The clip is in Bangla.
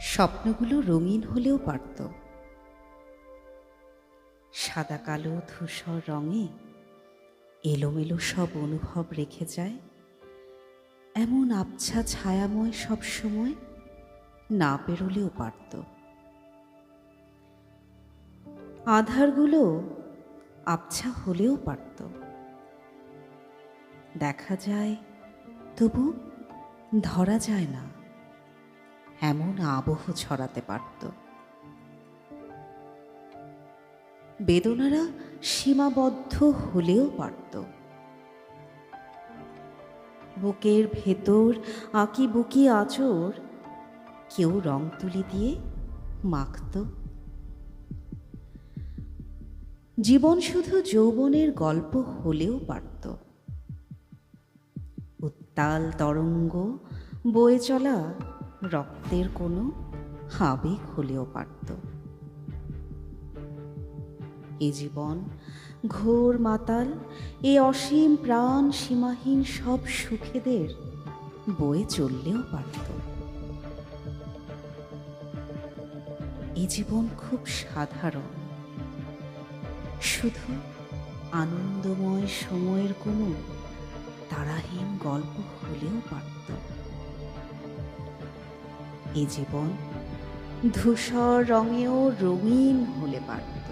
স্বপ্নগুলো রঙিন হলেও পারত। সাদা কালো ধূসর রঙে এলোমেলো সব অনুভব রেখে যায়। এমন আবছা ছায়াময় সব সময় না পেরোলেও পারত। আধারগুলো আবছা হলেও পারত। দেখা যায়, তবু ধরা যায় না। এমন আবহ ছড়াতে পারত। বেদনারা সীমাবদ্ধ হলেও পারত। বুকের ভেতর আঁকি বুকি আচর কেউ রং তুলি দিয়ে মাখত। জীবন শুধু যৌবনের গল্প হলেও পারত। উত্তাল তরঙ্গ বয়ে চলা রক্তের কোনো আবেগ হলেও পারত। এ জীবন ঘোর মাতাল, এ অসীম প্রাণ সীমাহীন সব সুখেদের বয়ে চললেও পারত। এ জীবন খুব সাধারণ। শুধু আনন্দময় সময়ের কোনো তারাহীন গল্প হলেও পারত। এ জীবন ধূসর রঙেও রঙিন হলে পারত।